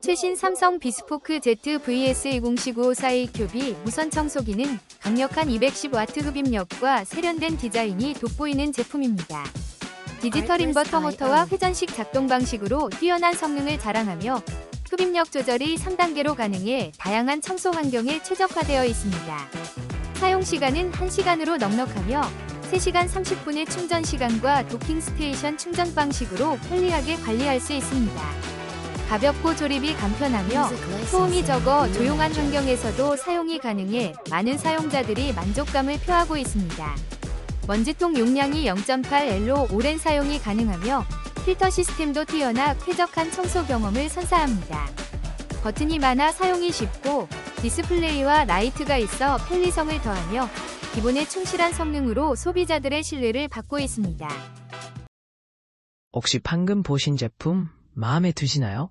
최신 삼성 비스포크 Z VS2019 4A 큐비 무선 청소기는 강력한 210W 흡입력과 세련된 디자인이 돋보이는 제품입니다. 디지털 인버터 모터와 회전식 작동 방식으로 뛰어난 성능을 자랑하며 흡입력 조절이 3단계로 가능해 다양한 청소 환경에 최적화되어 있습니다. 사용 시간은 1시간으로 넉넉하며 3시간 30분의 충전 시간과 도킹 스테이션 충전 방식으로 편리하게 관리할 수 있습니다. 가볍고 조립이 간편하며 소음이 적어 조용한 환경에서도 사용이 가능해 많은 사용자들이 만족감을 표하고 있습니다. 먼지통 용량이 0.8L로 오랜 사용이 가능하며 필터 시스템도 뛰어나 쾌적한 청소 경험을 선사합니다. 버튼이 많아 사용이 쉽고 디스플레이와 라이트가 있어 편리성을 더하며 기본에 충실한 성능으로 소비자들의 신뢰를 받고 있습니다. 혹시 방금 보신 제품 마음에 드시나요?